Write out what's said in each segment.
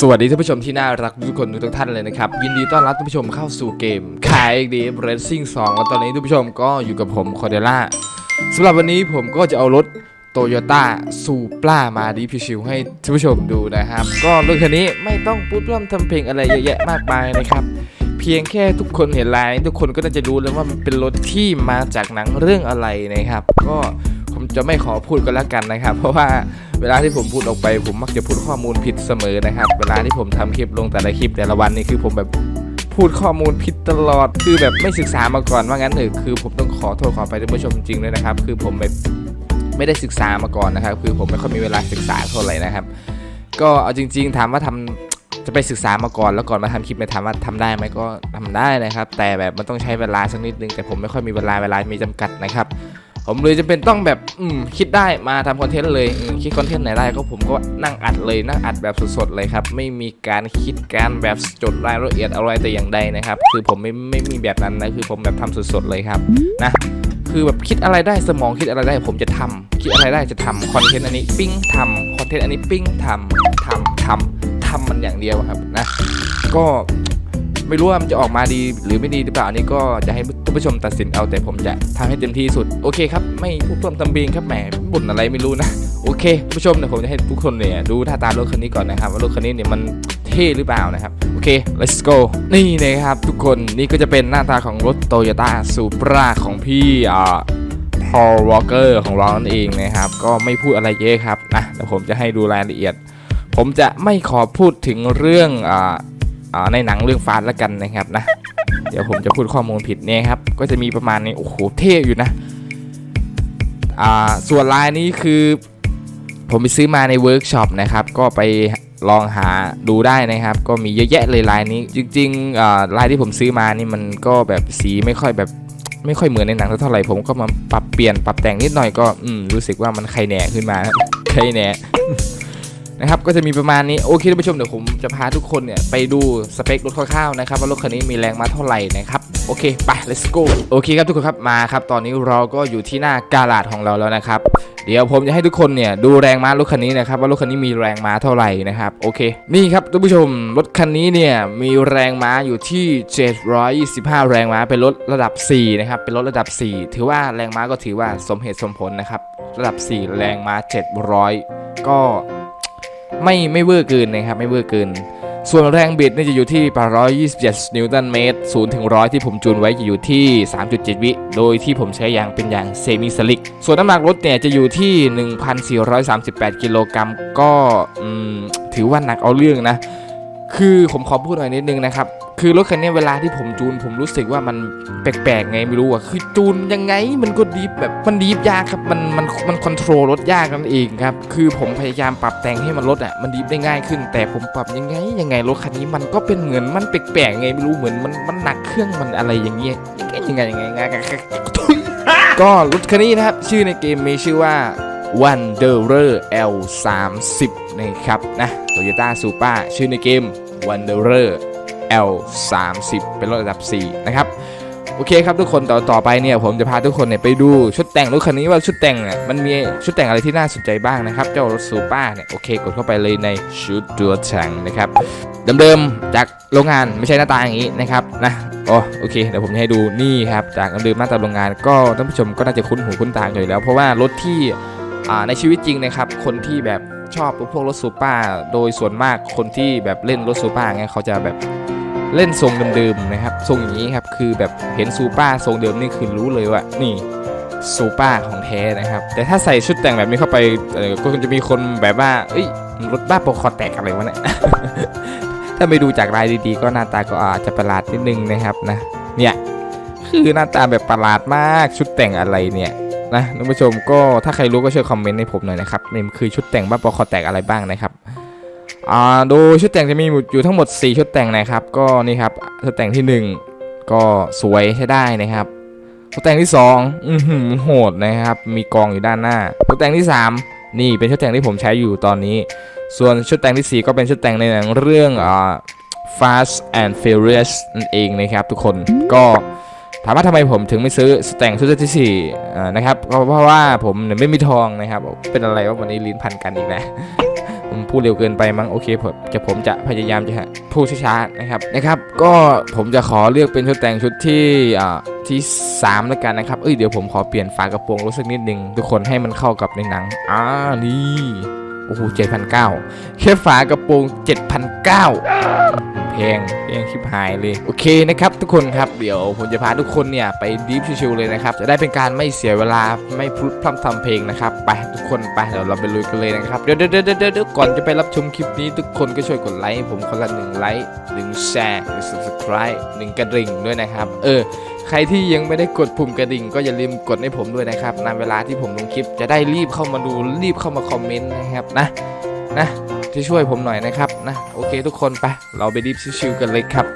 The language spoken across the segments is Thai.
สวัสดีท่านผู้ชมที่น่ารักทุกคนทุกท่านเลยนะครับ ยินดีต้อนรับท่านผู้ชมเข้าสู่เกมขายเอ็กดีเรซซิ่ง2แล้วตอนนี้ท่านผู้ชมก็อยู่กับผมคอเดล่าสำหรับวันนี้ผมก็จะเอารถโตโยต้าซูปรามาดีพิชิวให้ท่านผู้ชมดูนะครับ ก็รถคันนี้ไม่ต้องพูดพร่ำทำเพลงอะไรเยอะแยะมากมายนะครับ เพียงแค่ทุกคนเห็นลายทุกคนก็น่าจะรู้แล้วว่ามันเป็นรถที่มาจากหนังเรื่องอะไรนะครับ ก็ จะไม่ขอพูดก็แล้วกันนะครับ เพราะว่าเวลาที่ผมพูดออกไป ผมมักจะพูดข้อมูลผิดเสมอนะครับ เวลาที่ผมทำคลิปลงแต่ละคลิปแต่ละวันนี่คือผมแบบพูดข้อมูลผิดตลอด คือแบบไม่ศึกษามาก่อนว่างั้นเถอะคือผมต้องขอโทษขอไปท่านผู้ชมจริงเลยนะครับ คือผมแบบไม่ได้ศึกษามาก่อนนะครับ คือผมไม่ค่อยมีเวลาศึกษาเท่าไหร่นะครับ ก็เอาจริง ๆ ถามว่าทำจะไปศึกษามาก่อนแล้วก่อนมาทำคลิปไปถามว่าทำได้ไหมก็ทำได้นะครับ แต่แบบมันต้องใช้เวลาสักนิดนึงแต่ผมไม่ค่อยมีเวลาเวลามีจำกัดนะครับ ผมเลยจะเป็นต้องแบบอืมคิดได้มาทำคอนเทนต์เลยอืมคิดคอนเทนต์ไหนได้ก็ผมก็นั่งอัดเลยนั่งอัดแบบสดๆเลยครับ ไม่มีการคิดการแบบจดรายละเอียดอะไรแต่อย่างใดนะครับ คือผมไม่ไม่มีแบบนั้นนะคือผมแบบทำสดๆเลยครับนะ คือแบบคิดอะไรได้สมองคิดอะไรได้ผมจะทำคิดอะไรได้จะทำคอนเทนต์อันนี้ปิ้งทำคอนเทนต์อันนี้ปิ้งทำทำทำทำมันอย่างเดียวครับนะ ก็ ไม่รู้ว่ามันจะออกมาดีหรือไม่ดีหรือเปล่าอันนี้ก็จะให้ท่านผู้ชมตัดสินเอาแต่ผมจะทำให้เต็มที่สุดโอเคครับไม่พูดเพิ่มทำเพลงครับแหมบ่นอะไรไม่รู้นะโอเคท่านผู้ชมเดี๋ยวผมจะให้ทุกคนเนี่ยดูท่าตารถคันนี้ก่อนนะครับว่ารถคันนี้เนี่ยมันเท่หรือเปล่านะครับโอเค let's go นี่นะครับทุกคนนี่ก็จะเป็นหน้าตาของรถ Toyota Supra ของพี่อ่า Paul Walker ของเรานั่นเองนะครับ ก็ไม่พูดอะไรเยอะครับนะเดี๋ยวผมจะให้ดูรายละเอียด ผมจะไม่ขอพูดถึงเรื่องอ่า ในหนังเรื่องฟาสแล้วกันนะครับนะ เดี๋ยวผมจะพูดข้อมูลผิดเนี่ยครับ ก็จะมีประมาณนี้โอ้โหเท่อยู่นะ อ่าส่วนลายนี้คือ ผมไปซื้อมาในเวิร์กช็อปนะครับ ก็ไปลองหาดูได้นะครับ ก็มีเยอะแยะเลยลายนี้ จริงๆอ่าลายที่ผมซื้อมานี่มันก็แบบสีไม่ค่อยแบบไม่ค่อยเหมือนในหนังเท่าไหร่ผมก็มาปรับเปลี่ยนปรับแต่งนิดหน่อยก็อืมรู้สึกว่ามันใครแหน่ขึ้นมาใครแหน่ นะครับก็จะมีประมาณนี้โอเคท่านผู้ชมเดี๋ยวผมจะพาทุกคนเนี่ยไปดูสเปครถคร่าวๆนะครับว่ารถคันนี้มีแรงม้าเท่าไหร่นะครับโอเคไป let's go โอเคครับทุกคนครับมาครับตอนนี้เราก็อยู่ที่หน้ากาลาดของเราแล้วนะครับเดี๋ยวผมจะให้ทุกคนเนี่ยดูแรงม้ารถคันนี้นะครับว่ารถคันนี้มีแรงม้าเท่าไหร่นะครับโอเคนี่ครับท่านผู้ชมรถคันนี้เนี่ยมีแรงม้าอยู่ที่ 725 แรงม้าเป็นรถระดับ 4 นะครับเป็นรถระดับ 4 ถือว่าแรงม้าก็ถือว่าสมเหตุสมผลนะครับระดับ 4 แรงม้า 700 ก็ ไม่ไม่เวอร์เกินนะครับไม่เวอร์เกิน ส่วนแรงบิดนี่จะอยู่ที่ 827 นิวตันเมตร0ถึง100 ที่ผมจูนไว้จะอยู่ที่ 3.7 วิ โดยที่ผมใช้ยางเป็นยางเซมิสลิก ส่วนน้ำหนักรถเนี่ยจะอยู่ที่ 1,438 กิโลกรัมก็ถือว่าหนักเอาเรื่องนะ คือผมขอพูดหน่อยนิดนึงนะครับ คือรถคันนี้เวลาที่ผมจูน ผมรู้สึกว่ามันแปลกๆไงไม่รู้อะ คือจูนยังไงมันก็ดีฟแบบมันดีฟยากครับ มันมันมันคอนโทรลรถยากนั่นเองครับ คือผมพยายามปรับแต่งให้มันรถอะมันดีฟได้ง่ายขึ้น แต่ผมปรับยังไงยังไงรถคันนี้มันก็เป็นเหมือนมันแปลกๆไงไม่รู้เหมือนมันมันหนักเครื่องมันอะไรอย่างเงี้ยยังไงยังไงยังไงก็รถคันนี้นะครับ ชื่อในเกมมีชื่อว่า Wanderer L30 นะครับนะ Toyota Supra ชื่อในเกม Wanderer L30 เป็นรถระดับ 4 นะครับ โอเคครับทุกคนต่อต่อไปเนี่ยผมจะพาทุกคนเนี่ยไปดูชุดแต่งรถคันนี้ว่าชุดแต่งเนี่ยมันมีชุดแต่งอะไรที่น่าสนใจบ้างนะครับ เจ้ารถซูเป้าเนี่ยโอเคกดเข้าไปเลยในชุดตัวแต่งนะครับเดิมๆจากโรงงานไม่ใช่หน้าตาอย่างนี้นะครับนะโอ้โอเคเดี๋ยวผมจะให้ดูนี่ครับจากเดิมหน้าตาโรงงานก็ท่านผู้ชมก็น่าจะคุ้นหูคุ้นตากันอยู่แล้ว เพราะว่ารถที่ในชีวิตจริงนะครับคนที่แบบ ชอบพวกรถซูเปอร์โดยส่วนมากคนที่แบบเล่นรถซูเปอร์เงี้ยเขาจะแบบเล่นทรงเดิมๆนะครับ ทรงอย่างนี้ครับคือแบบเห็นซูเปอร์ทรงเดิมนี่คือรู้เลยว่านี่ซูเปอร์ของแท้นะครับ แต่ถ้าใส่ชุดแต่งแบบนี้เข้าไปก็จะมีคนแบบว่า เอ้ยรถบ้าโปรคอแตกอะไรวะเนี่ยถ้าไปดูจากรายดีๆ ก็หน้าตาก็อาจจะประหลาดนิดนึงนะครับนะเนี่ยคือหน้าตาแบบประหลาดมากชุดแต่งอะไรเนี่ย นะท่านผู้ชมก็ถ้าใครรู้ก็ช่วยคอมเมนต์ให้ผมหน่อยนะครับนี่คือชุดแต่งบ้าปอคอแตกอะไรบ้างนะครับอ่าโดยชุดแต่งจะมีอยู่ทั้งหมด 4 ชุดแต่งนะครับ ก็นี่ครับชุดแต่งที่ 1 ก็สวยใช้ได้นะครับชุดแต่งที่ 2 อือหือโหดนะครับ มีกองอยู่ด้านหน้าชุดแต่งที่ 3 นี่เป็นชุดแต่งที่ผมใช้อยู่ตอนนี้ ส่วนชุดแต่งที่ 4 ก็เป็นชุดแต่งในหนังเรื่องอ่า Fast and Furious นั่นเองนะครับทุกคนก็ ถามว่าทำไมผมถึงไม่ซื้อสแต่งชุดที่สี่นะครับก็เพราะว่าผมเนี่ยไม่มีทองนะครับ เป็นอะไรว่าวันนี้ลิ้นพันกันอีกนะผผมพูดเร็วเกินไปมั้งโอเคผมจะผมจะพยายามจะพูดช้าๆนะครับนะครับ ก็ผมจะขอเลือกเป็นชุดแต่งชุดที่อ่าที่3แล้วกันนะครับเอ้ยเดี๋ยวผมขอเปลี่ยนฝากระโปรงรถสักนิดนึงทุกคนให้มันเข้ากับในหนังอ่านี่โอ้โหเจ็ดพันเก้าแค่ฝากระโปรงเจ็ดพันเก้า พงแพงชิบหายเลยโอเคนะครับทุกคนครับเดี๋ยวผมจะพาทุกคนเนี่ยไปดีฟชิวๆเลยนะครับจะได้เป็นการไม่เสียเวลาไม่พลุดพร่ำทำเพลงนะครับไปทุกคนไปเดี๋ยวเราไปลุยกันเลยนะครับเดี๋ยวเดี๋ยวเดี๋ยวเดี๋ยวก่อนจะไปรับชมคลิปนี้ ทุกคนก็ช่วยกดไลค์ผมคนละหนึ่งไลค์หนึ่งแชร์หรือ subscribe หนึ่งกระดิ่งด้วยนะครับเออใครที่ยังไม่ได้กดปุ่มกระดิ่ง ก็อย่าลืมกดให้ผมด้วยนะครับในเวลาที่ผมลงคลิปจะได้รีบเข้ามาดูรีบเข้ามาคอมเมนต์นะครับนะนะ ที่ช่วยผมหน่อยนะครับนะโอเคทุกคนไปเราไปรีบชิวๆกันเลยครับ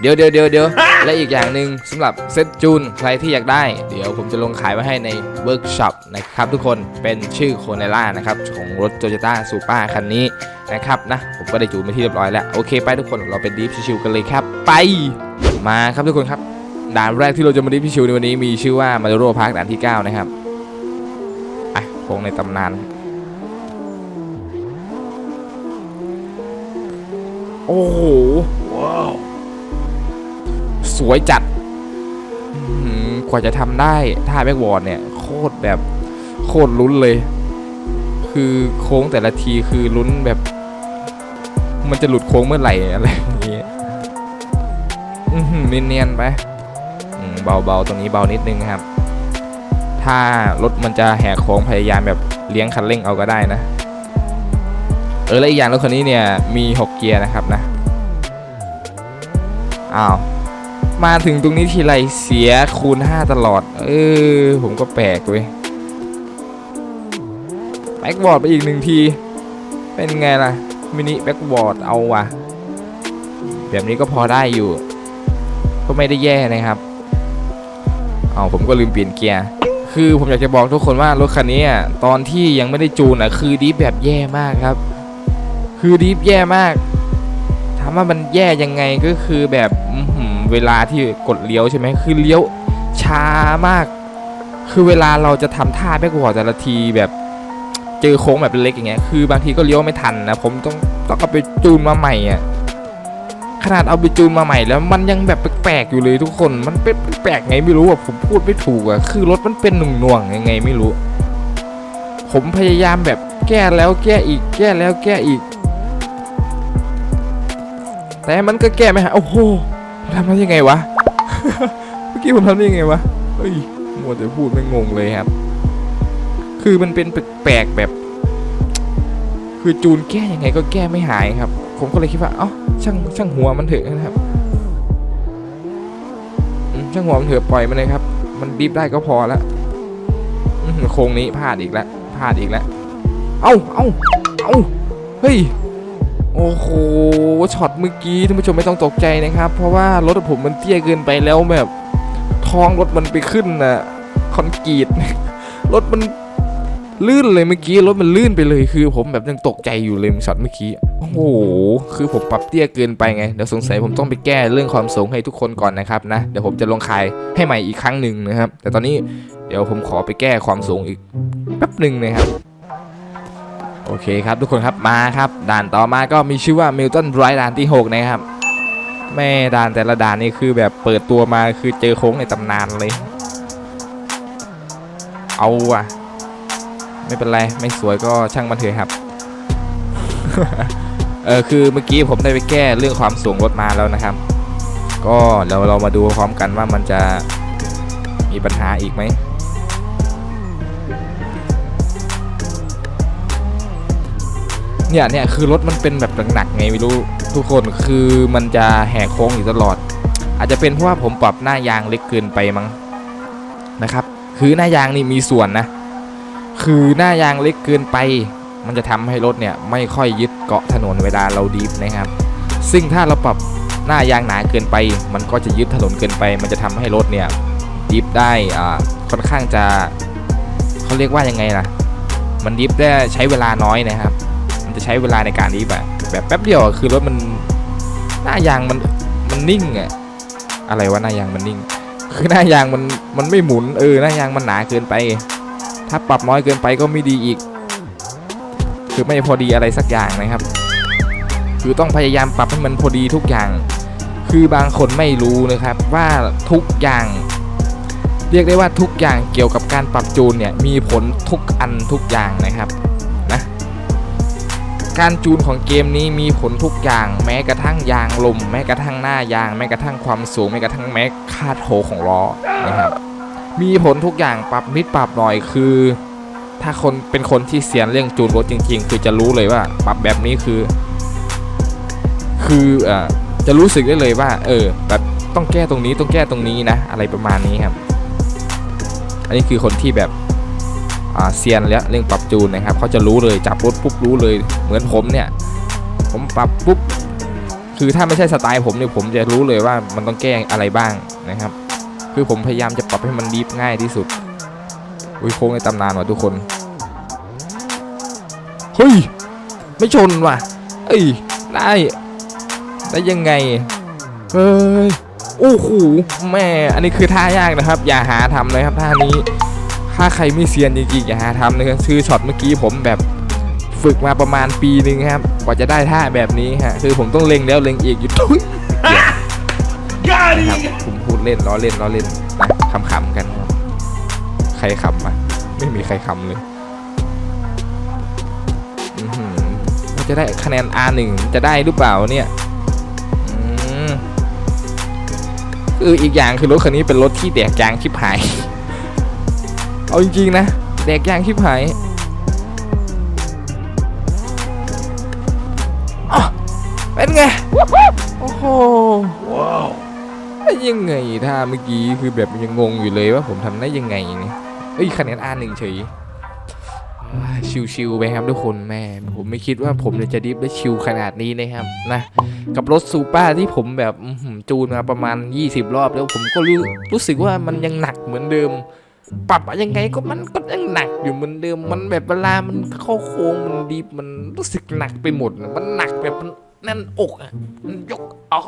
เดี๋ยวเดี๋ยวเดี๋ยวเดี๋ยวและอีกอย่างหนึ่งสำหรับเซตจูนใครที่อยากได้ เดี๋ยวผมจะลงขายไว้ให้ในเวิร์กช็อปนะครับทุกคนเป็นชื่อโคเนล่านะครับของรถโตโยต้าซูเปอร์คันนี้นะครับนะผมก็ได้จูนไปที่เรียบร้อยแล้ว โอเคไปทุกคนเราไปดีฟชิวๆกันเลยครับ ไปมาครับทุกคนครับด่านแรกที่เราจะมาดิฟพิชิวในวันนี้มีชื่อว่ามาโรพาร์คด่านที่ 9 นะครับอะโค้งในตำนาน โอ้โหว้าวสวยจัดหือกว่าจะทำได้ท่าแบ็กวอร์ดเนี่ย โคตรแบบโคตรลุ้นเลย คือโค้งแต่ละทีคือลุ้นแบบ มันจะหลุดโค้งเมื่อไหร่อะไรอย่างเงี้ยหือเนียนๆไปเบาๆตรงนี้เบานิดนึงครับ ถ้ารถมันจะแหกโค้งพยายามแบบเลี้ยงคันเร่งเอาก็ได้นะ เออแล้วอีกอย่างรถคันนี้เนี่ยมี 6 เกียร์นะครับนะอ้าวมาถึงตรงนี้ทีไรเสียคูณ 5 ตลอด เออผมก็แปลกเว้ยแบ็กบอร์ดไปอีกหนึ่งที เป็นไงล่ะ มินิแบ็กบอร์ดเอาว่ะ แบบนี้ก็พอได้อยู่ ก็ไม่ได้แย่นะครับเอาผมก็ลืมเปลี่ยนเกียร์คือผมอยากจะบอกทุกคนว่ารถคันนี้ตอนที่ยังไม่ได้จูนอะคือดีแบบแย่มากครับ คือดีฟแย่มากถามว่ามันแย่ยังไงก็คือแบบเวลาที่กดเลี้ยวใช่ไหมคือเลี้ยวช้ามาก คือเวลาเราจะทำท่าแบกวอร์ดแต่ละทีแบบเจอโค้งแบบเล็กอย่างเงี้ย คือบางทีก็เลี้ยวไม่ทันนะ ผมต้องต้องเอาไปจูนมาใหม่อะ ขนาดเอาไปจูนมาใหม่แล้วมันยังแบบแปลกๆอยู่เลยทุกคน มันเป็นแปลกไงไม่รู้อะ ผมพูดไม่ถูกอะ คือรถมันเป็นหน่วงหน่วงๆยังไงไม่รู้ ผมพยายามแบบแก้แล้วแก้อีก แก้แล้วแก้อีก แต่มันก็แก้ไม่หายโอ้โหทำได้ยังไงวะ เมื่อกี้ผมทำได้ยังไงวะ เฮ้ยมัวแต่พูดไม่งงเลยครับ คือมันเป็นแปลกๆแบบ คือจูนแก้ยังไงก็แก้ไม่หายครับ ผมก็เลยคิดว่า เอ้าช่างช่างหัวมันเถอะนะครับ ช่างหัวมันเถอะปล่อยมันเลยครับ มันบีบได้ก็พอล้วอื้อหือโค้งนี้พลาดอีกแล้วพลาดอีกแล้ว เอ้า เอ้า เอ้า เฮ้ย โอ้โหช็อตเมื่อกี้ท่านผู้ชมไม่ต้องตกใจนะครับ เพราะว่ารถผมมันเตี้ยเกินไปแล้วแบบท้องรถมันไปขึ้นน่ะคอนกรีตรถมันลื่นเลยเมื่อกี้รถมันลื่นไปเลยคือ ผมแบบยังตกใจอยู่เลยช็อตเมื่อกี้โอ้โหคือผมปรับเตี้ยเกินไปไงเดี๋ยวสงสัยผมต้องไปแก้เรื่องความสูงให้ทุกคนก่อนนะครับนะเดี๋ยวผมจะลงคายให้ใหม่อีกครั้งหนึ่งนะครับ แต่ตอนนี้เดี๋ยวผมขอไปแก้ความสูงอีกแป๊บหนึ่งนะครับ โอเคครับทุกคนครับมาครับ ด่านต่อมาก็มีชื่อว่ามิลตันไรด่านที่6นะครับแม่ด่านแต่ละด่านนี่คือแบบเปิดตัวมาคือเจอโค้งในตำนานเลย เอาว่ะ ไม่เป็นไร ไม่สวยก็ช่างมันเถอะครับ เออคือเมื่อกี้ผมได้ไปแก้เรื่องความสูงรถมาแล้วนะครับ ก็เราเรามาดูพร้อมกันว่ามันจะมีปัญหาอีกไหม เนี่ยเนี่ยคือรถมันเป็นแบบหนักๆไงไม่รู้ทุกคนคือมันจะแหกโค้งอยู่ตลอด อาจจะเป็นเพราะว่าผมปรับหน้ายางเล็กเกินไปมั้งนะครับ คือหน้ายางนี่มีส่วนนะ คือหน้ายางเล็กเกินไป มันจะทำให้รถเนี่ยไม่ค่อยยึดเกาะถนนเวลาเราดีฟนะครับ ซึ่งถ้าเราปรับหน้ายางหนาเกินไป มันก็จะยึดถนนเกินไป มันจะทำให้รถเนี่ยดิฟได้อ่าค่อนข้างจะเขาเรียกว่ายังไงล่ะ มันดิฟได้ใช้เวลาน้อยนะครับ จะใช้เวลาในการดิฟอะแบบแป๊บเดียวคือรถมันหน้ายางมันมันนิ่งอะอะไรวะหน้ายางมันนิ่ง คือหน้ายางมันมันไม่หมุนเออหน้ายางมันหนาเกินไป ถ้าปรับน้อยเกินไปก็ไม่ดีอีก คือไม่พอดีอะไรสักอย่างนะครับ คือต้องพยายามปรับให้มันพอดีทุกอย่าง คือบางคนไม่รู้นะครับว่าทุกอย่าง เรียกได้ว่าทุกอย่างเกี่ยวกับการปรับจูนเนี่ยมีผลทุกอันทุกอย่างนะครับ การจูนของเกมนี้มีผลทุกอย่าง แม้กระทั่งยางลม แม้กระทั่งหน้ายาง แม้กระทั่งความสูง แม้กระทั่งแม้คาดโหของล้อนะครับ มีผลทุกอย่างปรับนิดปรับหน่อยคือ ถ้าคนเป็นคนที่เสียนเรื่องจูนรถจริง ๆ คือจะรู้เลยว่า ปรับแบบนี้คือ คืออ่อจะรู้สึกได้เลยว่า เออ แบบต้องแก้ตรงนี้ต้องแก้ตรงนี้นะ อะไรประมาณนี้ครับ อันนี้คือคนที่แบบ เซียนแล้วเรื่องปรับจูนนะครับเขาจะรู้เลยจับรถปุ๊บรู้เลย เหมือนผมเนี่ย ผมปรับปุ๊บคือถ้าไม่ใช่สไตล์ผมเนี่ยผมจะรู้เลยว่ามันต้องแก้อะไรบ้างนะครับ คือผมพยายามจะปรับให้มันดีฟง่ายที่สุดอุ้ยโค้งในตำนานว่ะทุกคนเฮ้ยไม่ชนว่ะเอ้ยได้ได้ยังไงเฮ้ยโอ้โหแม่อันนี้คือท่ายากนะครับ อย่าหาทำเลยครับท่านี้ ถ้าใครไม่เซียนจริงๆอย่าหาทำนะครับคือช็อตเมื่อกี้ผมแบบฝึกมาประมาณปีหนึ่งครับ กว่าจะได้ท่าแบบนี้ฮะคือผมต้องเล็งแล้วเล็งอีกอยู่ทุยนะครับผมพูดเล่นล้อเล่นล้อเล่นนะขำๆกันครับใครขำอะไม่มีใครขำเลยอื้อหือว่าจะได้คะแนน R1 จะได้หรือเปล่าเนี่ยอืมเอออีกอย่างคือรถคันนี้เป็นรถที่แดกยางชิบหาย เอาจริงๆนะแดกยางชิบหายอ๊ะเป็นไง โอ้โหได้ยังไงถ้าเมื่อกี้คือแบบยังงงอยู่เลยว่าผมทำได้ยังไงเนี่ยเอ้ยคะแนนอาหนึ่งเฉยอ่าชิวๆไปครับทุกคนแม่ ผมไม่คิดว่าผมเนี่ยจะดิฟได้ชิวขนาดนี้นะครับนะกับรถซูเปอร์ที่ผมแบบอื้อหือจูนมาประมาณ 20 รอบแล้วผมก็รู้รู้สึกว่ามันยังหนักเหมือนเดิม ปรับยังไงก็มันก็ยังหนักอยู่เหมือนเดิม มันแบบเวลามันเข้าโค้งมันดีมันรู้สึกหนักไปหมด มันหนักแบบมันแน่นอกอะมันยกออก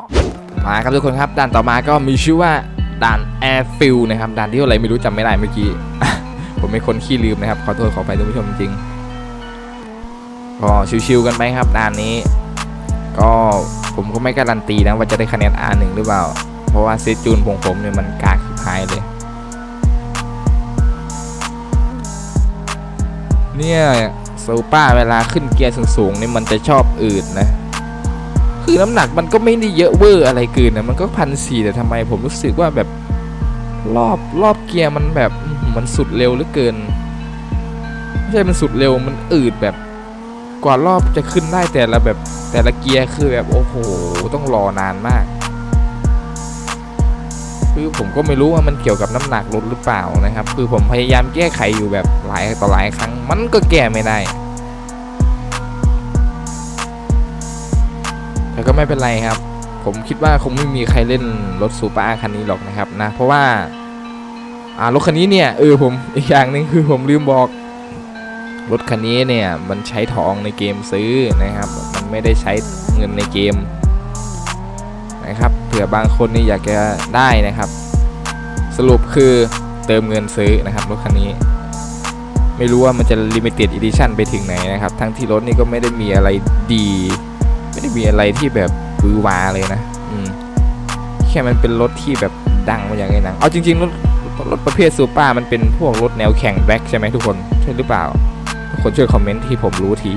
มาครับทุกคนครับด่านต่อมาก็มีชื่อว่าด่าน Air f i l นะครับด่านที่อะไรไม่รู้จำไม่ได้เมื่อกี้ ผมเป็นคนขี้ลืมนะครับขอโทษขอไปท่านผู้ชมจริงก็ชิวๆกันไปครับด่านนี้ ก็ผมก็ไม่การันตีนะว่าจะได้คะแนน R1 หรือเปล่า เพราะว่าเซตจูนของผมเนี่ยมันกากสุดท้ายเลย เนี่ยซูปอร์เวลาขึ้นเกียร์สูงๆเนี่ยมันจะชอบอืดนะ คือน้ำหนักมันก็ไม่ได้เยอะเวอร์อะไรเกินนะมันก็พันสี่แต่ทำไมผมรู้สึกว่าแบบรอบรอบเกียร์มันแบบมันสุดเร็วเหลือเกินไม่ใช่มันสุดเร็วมันอืดแบบกว่ารอบจะขึ้นได้แต่ละแบบแต่ละเกียร์คือแบบโอ้โหต้องรอนานมาก คือผมก็ไม่รู้ว่ามันเกี่ยวกับน้ำหนักรถหรือเปล่านะครับ คือผมพยายามแก้ไขอยู่แบบหลายต่อหลายครั้ง มันก็แก้ไม่ได้แต่ก็ไม่เป็นไรครับ ผมคิดว่าคงไม่มีใครเล่นรถซูเปอร์คันนี้หรอกนะครับนะ เพราะว่า อ่ารถคันนี้เนี่ยเออผมอีกอย่างหนึ่งคือผมลืมบอกรถคันนี้เนี่ยมันใช้ทองในเกมซื้อนะครับ มันไม่ได้ใช้เงินในเกมนะครับ ผื่อบางคนนี่อยากจะได้นะครับ สรุปคือเติมเงินซื้อนะครับรถคันนี้ ไม่รู้ว่ามันจะ limited edition ไปถึงไหนนะครับ ทั้งที่รถนี่ก็ไม่ได้มีอะไรดี ไม่ได้มีอะไรที่แบบบือวาเลยนะอืมแค่มันเป็นรถที่แบบดังมาอย่างไงหนังเอาจริงๆรถรถประเภทซูเปอร์มันเป็นพวกรถแนวแข่งแบ็คใช่ไหมทุกคนใช่หรือเปล่า ทุกคนช่วยคอมเมนต์ที่ผมรู้ที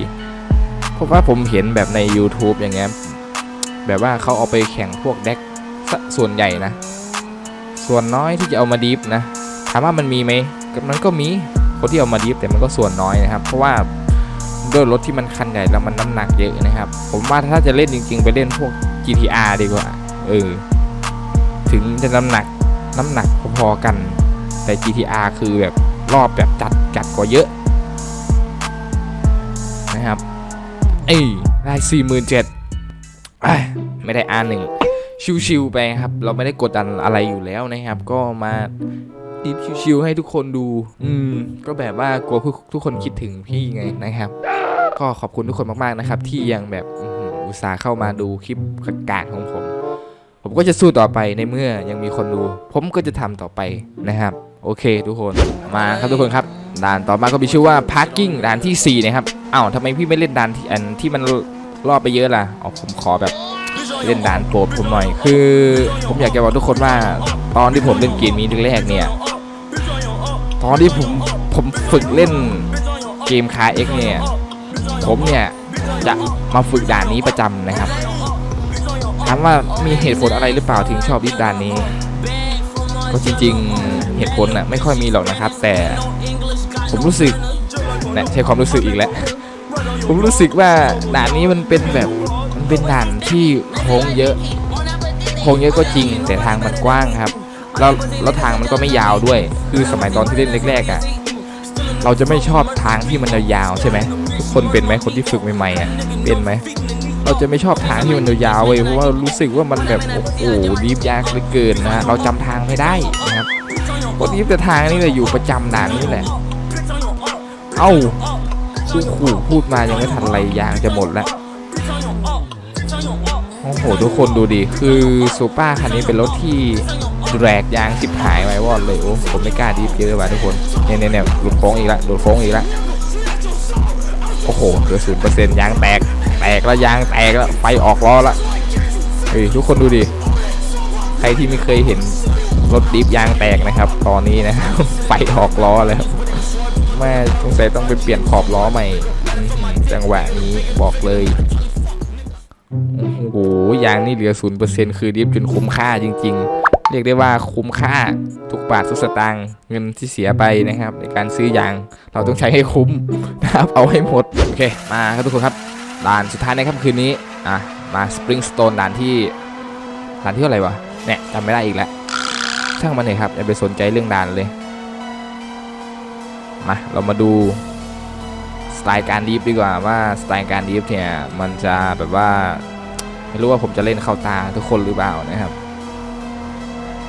เพราะว่าผมเห็นแบบใน YouTube อย่างเงี้ยแบบว่าเขาเอาไปแข่งพวกเด็ก ส่วนใหญ่นะ ส่วนน้อยที่จะเอามาดีฟนะถามว่ามันมีไหมมันก็มีคนที่เอามาดีฟแต่มันก็ส่วนน้อยนะครับ เพราะว่าด้วยรถที่มันคันใหญ่แล้วมันน้ำหนักเยอะนะครับ ผมว่าถ้าจะเล่นจริง ๆ ไปเล่นพวก GTR ดีกว่าเออถึงจะน้ำหนักน้ำหนักพอๆกัน แต่ GTR คือแบบรอบแบบจัดจัดกว่าเยอะนะครับเอ้ยได้สี่หมื่นเจ็ดไม่ได้อาหนึ่ง ชิวๆไปครับ เราไม่ได้กดดันอะไรอยู่แล้วนะครับ ก็มาดิฟชิวๆให้ทุกคนดู อืม ก็แบบว่ากลัวทุกคนคิดถึงพี่ไงนะครับ ก็ขอบคุณทุกคนมากๆนะครับ ที่ยังแบบอุตส่าห์เข้ามาดูคลิปกากๆของผม ผมก็จะสู้ต่อไปในเมื่อยังมีคนดู ผมก็จะทำต่อไปนะครับ โอเค ทุกคนมาครับทุกคนครับด่านต่อมาก็มีชื่อว่า parking ด่านที่ 4 นะครับอ้าวทำไมพี่ไม่เล่นด่านที่อันที่มันรอบไปเยอะล่ะอ๋อผมขอแบบ เล่นด่านโปรดผมหน่อย คือผมอยากจะบอกทุกคนว่าตอนที่ผมเล่นเกมนี้แรกเนี่ยตอนที่ผมผมฝึกเล่นเกมคาเอ็กเนี่ยผมเนี่ยจะมาฝึกด่านนี้ประจำนะครับถามว่ามีเหตุผลอะไรหรือเปล่าถึงชอบดิสด่านนี้ ก็จริงๆเหตุผลน่ะไม่ค่อยมีหรอกนะครับ แต่ผมรู้สึกนะใช้ความรู้สึกอีกแล้ว ผมรู้สึกว่าด่านนี้มันเป็นแบบ เป็นด่านที่โค้งเยอะโค้งเยอะก็จริง แต่ทางมันกว้างครับ แล้วแล้วทางมันก็ไม่ยาวด้วย คือสมัยตอนที่เล่นแรกๆอะเราจะไม่ชอบทางที่มันยาวใช่ไหมทุกคนเป็นไหมคนที่ฝึกใหม่ๆอะเป็นไหมเราจะไม่ชอบทางที่มันยาวเว้ยเพราะว่ารู้สึกว่ามันแบบโอ้โหดีฟยากเหลือเกินนะเราจำทางไม่ได้นะครับก็ดีฟแต่ทางนี่เลยอยู่ประจำด่านนี่แหละ เอ้าคู่ขู่พูดมายังไม่ทันไรยางจะหมดแล้ว โอ้โหทุกคนดูดิ คือซูเปอร์คันนี้เป็นรถที่แรกยางสิบหายไว้วอดเลยโอ้ผมไม่กล้าดีฟเยอะว่ะทุกคนเนี่ยเนี่ยเนี่ยหลุดโค้งอีกแล้วหลุดโค้งอีกแล้วโอ้โหเหลือศูนย์เปอร์เซ็นต์ยางแตก แตกแล้วยางแตกแล้วไฟออกล้อละเฮ้ยทุกคนดูดิใครที่ไม่เคยเห็นรถดิฟยางแตกนะครับ ตอนนี้นะไฟออกล้อแล้วแม่สงสัยต้องไปเปลี่ยนขอบล้อใหม่จังหวะนี้บอกเลย ยางนี่เหลือศูนย์เปอร์เซ็นต์คือดิฟจนคุ้มค่าจริง ๆ เรียกได้ว่าคุ้มค่าทุกบาททุกสตางค์เงินที่เสียไปนะครับ ในการซื้อยางเราต้องใช้ให้คุ้มนะครับเอาให้หมด โอเค มาครับทุกคนครับด่านสุดท้ายในค่ำคืนนี้อะมาสปริงสโตนด่านที่ด่านที่เท่าไหร่วะเนี่ยจำไม่ได้อีกแล้วช่างมันเลยครับอย่าไปสนใจเรื่องด่านเลยมาเรามาดูสไตล์การดีฟดีกว่าว่าสไตล์การดีฟเนี่ยมันจะแบบว่า ไม่รู้ว่าผมจะเล่นเข้าตาทุกคนหรือเปล่านะครับ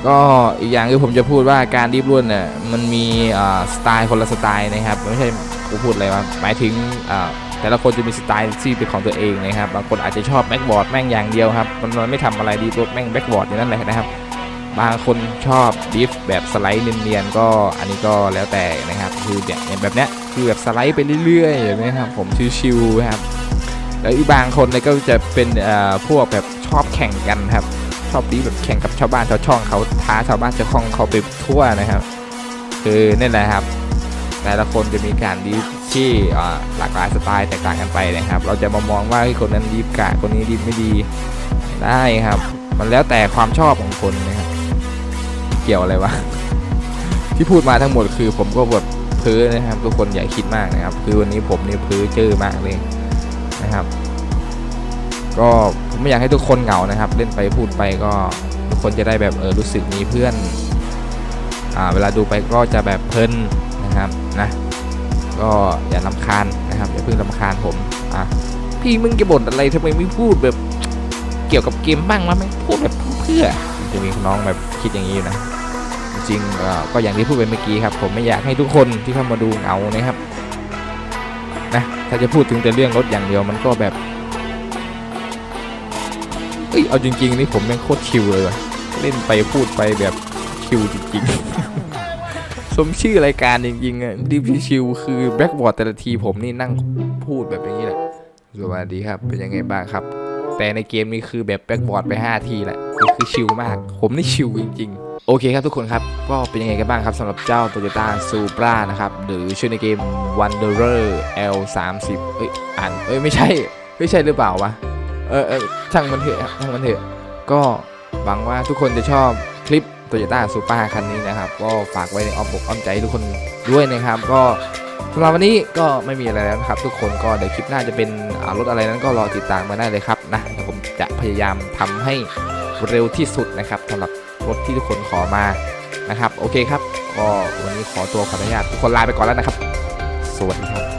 ก็อีกอย่างคือผมจะพูดว่าการดีฟล้วนเนี่ยมันมีสไตล์คนละสไตล์นะครับไม่ใช่กูพูดอะไรวะหมายถึงแต่ละคนจะมีสไตล์ที่เป็นของตัวเองนะครับบางคนอาจจะชอบแบ็กบอร์ดแม่งอย่างเดียวครับมันไม่ทำอะไรดีรถแม่งแบ็กบอร์ดอย่างนั้นเลยนะครับบางคนชอบดิฟแบบสไลด์เนียนๆก็อันนี้ก็แล้วแต่นะครับคือเนี่ยอย่างแบบเนี้ยคือแบบสไลด์ไปเรื่อยๆอย่างนี้ครับผมชิวๆครับ แล้วอีกบางคนเนี่ยก็จะเป็นพวกแบบชอบแข่งกันครับ ชอบดิฟแบบแข่งกับชาวบ้านชาวช่องเขาท้าชาวบ้านชาวช่องเขาไปทั่วนะครับ คือนี่แหละครับแต่ละคนจะมีการดีฟที่หลากหลายสไตล์แตกต่างกันไปนะครับ เราจะมามองว่าคนนั้นดีฟกะคนนี้ดีฟไม่ดีได้ครับ มันแล้วแต่ความชอบของคนนะครับ เกี่ยวอะไรวะที่พูดมาทั้งหมดคือผมก็แบทเพ้อนะครับ ทุกคนอย่าคิดมากนะครับ คือวันนี้ผมนี่เพ้อเจอมากเลย นะครับ ก็ผมไม่อยากให้ทุกคนเหงานะครับ เล่นไปพูดไปก็ทุกคนจะได้แบบเออรู้สึกมีเพื่อนอ่าเวลาดูไปก็จะแบบเพลินนะครับนะก็อย่าลำคาญนะครับอย่าเพิ่งลำคาญผมอะพี่มึงจะบ่นอะไรทำไมไม่พูดแบบเกี่ยวกับเกมบ้างวะไม่พูดแบบเพื่อจะมีน้องแบบคิดอย่างนี้นะจริงก็อย่างที่พูดไปเมื่อกี้ครับ ผมไม่อยากให้ทุกคนที่เข้ามาดูเหงานะครับ นะถ้าจะพูดถึงแต่เรื่องรถอย่างเดียวมันก็แบบเอ้ยเอาจริง ๆ นี่ผมแม่งโคตรชิลเลยว่ะเล่นไปพูดไปแบบชิลจริง ๆ สมชื่อรายการจริงๆอะดิฟชิวคือแบ็กบอร์ดแต่ละทีผมนี่นั่งพูดแบบอย่างนี้แหละสวัสดีครับเป็นยังไงบ้างครับ แต่ในเกมนี้คือแบบแบ็กบอร์ดไป 5 ทีแหละ คือคือชิลมาก ผมนี่ชิลจริง ๆ โอเคครับทุกคนครับ ก็เป็นยังไงกันบ้างครับสำหรับเจ้า Toyota Supra นะครับ หรือชื่อในเกม Wanderer L 3 0 เอ้ยอ่านเอ้ยไม่ใช่ ไม่ใช่หรือเปล่าวะ เออเออช่างมันเถอะช่างมันเถอะ ก็หวังว่าทุกคนจะชอบคลิป Toyota Supra คันนี้นะครับ ก็ฝากไว้ในอ้อมอกอ้อมใจทุกคนด้วยนะครับ ก็สำหรับวันนี้ก็ไม่มีอะไรแล้วนะครับ ทุกคนก็เดี๋ยวคลิปหน้าจะเป็นรถอะไรนั้นก็รอติดตามมาได้เลยครับนะผมจะพยายามทำให้ เร็วที่สุดนะครับสำหรับรถที่ทุกคนขอมานะครับ โอเคครับ ก็วันนี้ขอตัวขออนุญาตทุกคนลาไปก่อนแล้วนะครับ สวัสดีครับ